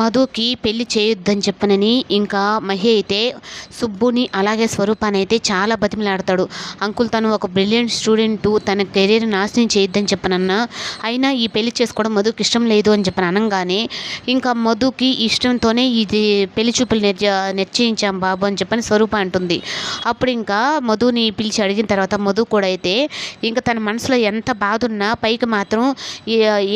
మధుకి పెళ్ళి చేయొద్దని చెప్పనని ఇంకా మహి అయితే సుబ్బుని అలాగే స్వరూపాన్ని అయితే చాలా బతిమలాడతాడు. అంకుల్ తను ఒక బ్రిలియంట్ స్టూడెంట్ తన కెరీర్ నాశనం చేయొద్దని చెప్పనన్నా అయినా ఈ పెళ్ళి చేసుకోవడం మధుకి ఇష్టం లేదు అని చెప్పని అనగానే ఇంకా మధుకి ఇష్టంతోనే ఇది పెళ్ళి చూపులు నిర్జ నిశ్చయించాం బాబు అని చెప్పని స్వరూప అంటుంది. అప్పుడు ఇంకా మధుని పిలిచి అడిగిన తర్వాత మధు కూడా అయితే ఇంకా తన మనసులో ఎంత బాధ ఉన్నా పైకి మాత్రం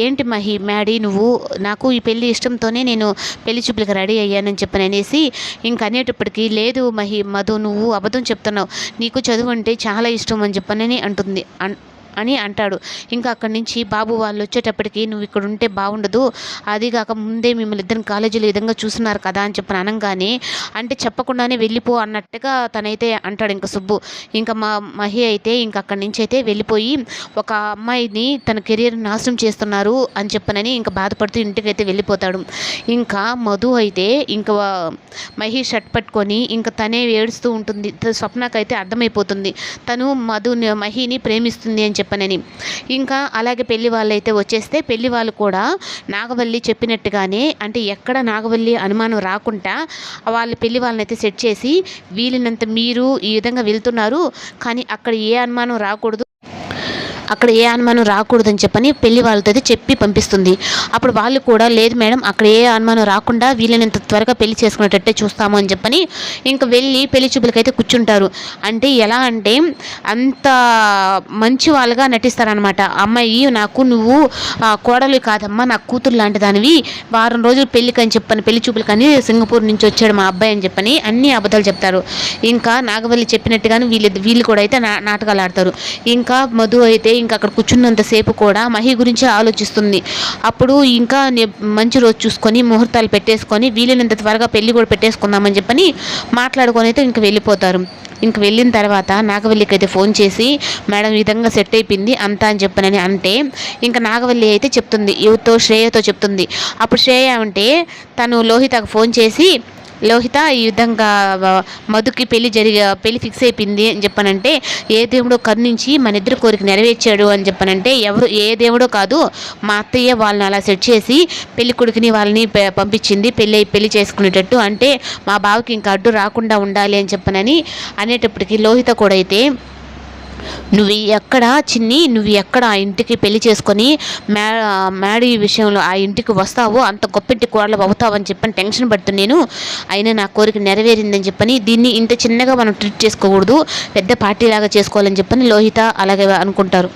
ఏంటి మహి మ్యాడీ నువ్వు నాకు ఈ పెళ్ళి ఇష్టంతోనే నేను పెళ్ళి చూపులకు రెడీ అయ్యానని చెప్పని అనేసి ఇంక అనేటప్పటికీ లేదు మహి మధు నువ్వు అబద్ధం చెప్తున్నావు. నీకు చదువు అంటే చాలా ఇష్టం అని చెప్పనని అంటుంది. అని అంటాడు. ఇంకా అక్కడి నుంచి బాబు వాళ్ళు వచ్చేటప్పటికి నువ్వు ఇక్కడ ఉంటే బాగుండదు అది కాక ముందే మిమ్మల్ని ఇద్దరు కాలేజీలో విధంగా చూస్తున్నారు కదా అని చెప్పిన అనగానే అంటే చెప్పకుండానే వెళ్ళిపో అన్నట్టుగా తనైతే అంటాడు ఇంకా సుబ్బు. ఇంకా మా మహి అయితే ఇంకా అక్కడి నుంచి అయితే వెళ్ళిపోయి ఒక అమ్మాయిని తన కెరీర్ నాశనం చేస్తున్నారు అని చెప్పనని ఇంకా బాధపడుతూ ఇంటికైతే వెళ్ళిపోతాడు. ఇంకా మధు అయితే ఇంకా మహి షర్ట్ పట్టుకొని ఇంకా తనే ఏడుస్తూ ఉంటుంది. స్వప్నకైతే అర్థమైపోతుంది. తను మధుని మహిని ప్రేమిస్తుంది అని చెప్పనని. ఇంకా అలాగే పెళ్ళి వాళ్ళు అయితే వచ్చేస్తే పెళ్ళి వాళ్ళు కూడా నాగవల్లి చెప్పినట్టుగానే అంటే ఎక్కడ నాగవల్లి అనుమానం రాకుండా వాళ్ళ పెళ్ళి వాళ్ళని అయితే సెట్ చేసి వీలినంత మీరు ఈ విధంగా వెళ్తున్నారు. కానీ అక్కడ ఏ అనుమానం రాకూడదు. అక్కడ ఏ అనుమానం రాకూడదని చెప్పని పెళ్ళి వాళ్ళతో అయితే చెప్పి పంపిస్తుంది. అప్పుడు వాళ్ళు కూడా లేదు మేడం అక్కడ ఏ అనుమానం రాకుండా వీళ్ళనింత త్వరగా పెళ్ళి చేసుకునేటట్టే చూస్తాము అని చెప్పని ఇంకా వెళ్ళి పెళ్ళి చూపులకైతే కూర్చుంటారు. అంటే ఎలా అంటే అంత మంచి వాళ్ళుగా నటిస్తారనమాట అమ్మాయి నాకు నువ్వు కోడలు కాదమ్మా నా కూతురు లాంటి దానివి. వారం రోజులు పెళ్ళికి అని చెప్పని పెళ్ళి చూపులకని సింగపూర్ నుంచి వచ్చాడు మా అబ్బాయి అని చెప్పని అన్ని అబద్ధాలు చెప్తారు. ఇంకా నాగవల్లి చెప్పినట్టుగానే వీళ్ళు వీళ్ళు కూడా అయితే నా నాటకాలు ఆడతారు. ఇంకా మధు అయితే ఇంకా అక్కడ కూర్చున్నంతసేపు కూడా మహి గురించి ఆలోచిస్తుంది. అప్పుడు ఇంకా మంచి రోజు చూసుకొని ముహూర్తాలు పెట్టేసుకొని వీలైనంత త్వరగా పెళ్ళి కూడా పెట్టేసుకుందామని చెప్పని మాట్లాడుకొని అయితే ఇంక వెళ్ళిపోతారు. ఇంక వెళ్ళిన తర్వాత నాగవల్లికి అయితే ఫోన్ చేసి మేడం ఈ విధంగా సెట్ అయిపోయింది అంతా అని చెప్పనని అంటే ఇంకా నాగవల్లి అయితే చెప్తుంది. యువతో శ్రేయతో చెప్తుంది. అప్పుడు శ్రేయ అంటే తను లోహితకు ఫోన్ చేసి లోహిత ఈ విధంగా మధుకి పెళ్ళి జరిగే పెళ్ళి ఫిక్స్ అయిపోయింది అని చెప్పనంటే ఏ దేవుడో కరుణించి మన ఇద్దరు కోరిక నెరవేర్చాడు అని చెప్పనంటే ఎవరు ఏ దేవుడో కాదు మా అత్తయ్య వాళ్ళని అలా సెట్ చేసి పెళ్ళి కొడుకుని వాళ్ళని పంపించింది పెళ్ళి పెళ్ళి చేసుకునేటట్టు. అంటే మా బావకి ఇంకా అడ్డు రాకుండా ఉండాలి అని చెప్పనని అనేటప్పటికి లోహిత కూడా అయితే నువ్వు ఎక్కడ చిన్ని నువ్వు ఎక్కడ ఆ ఇంటికి పెళ్ళి చేసుకొని మ్యా మ్యాడీ విషయంలో ఆ ఇంటికి వస్తావో అంత గొప్పింటి కోడలు అవుతావని చెప్పని టెన్షన్ పడుతుంది నేను అయినా నా కోరిక నెరవేరిందని చెప్పని దీన్ని ఇంత చిన్నగా మనం ట్రీట్ చేసుకోకూడదు పెద్ద పార్టీ లాగా చేసుకోవాలని చెప్పని లోహిత అలాగే అనుకుంటారు.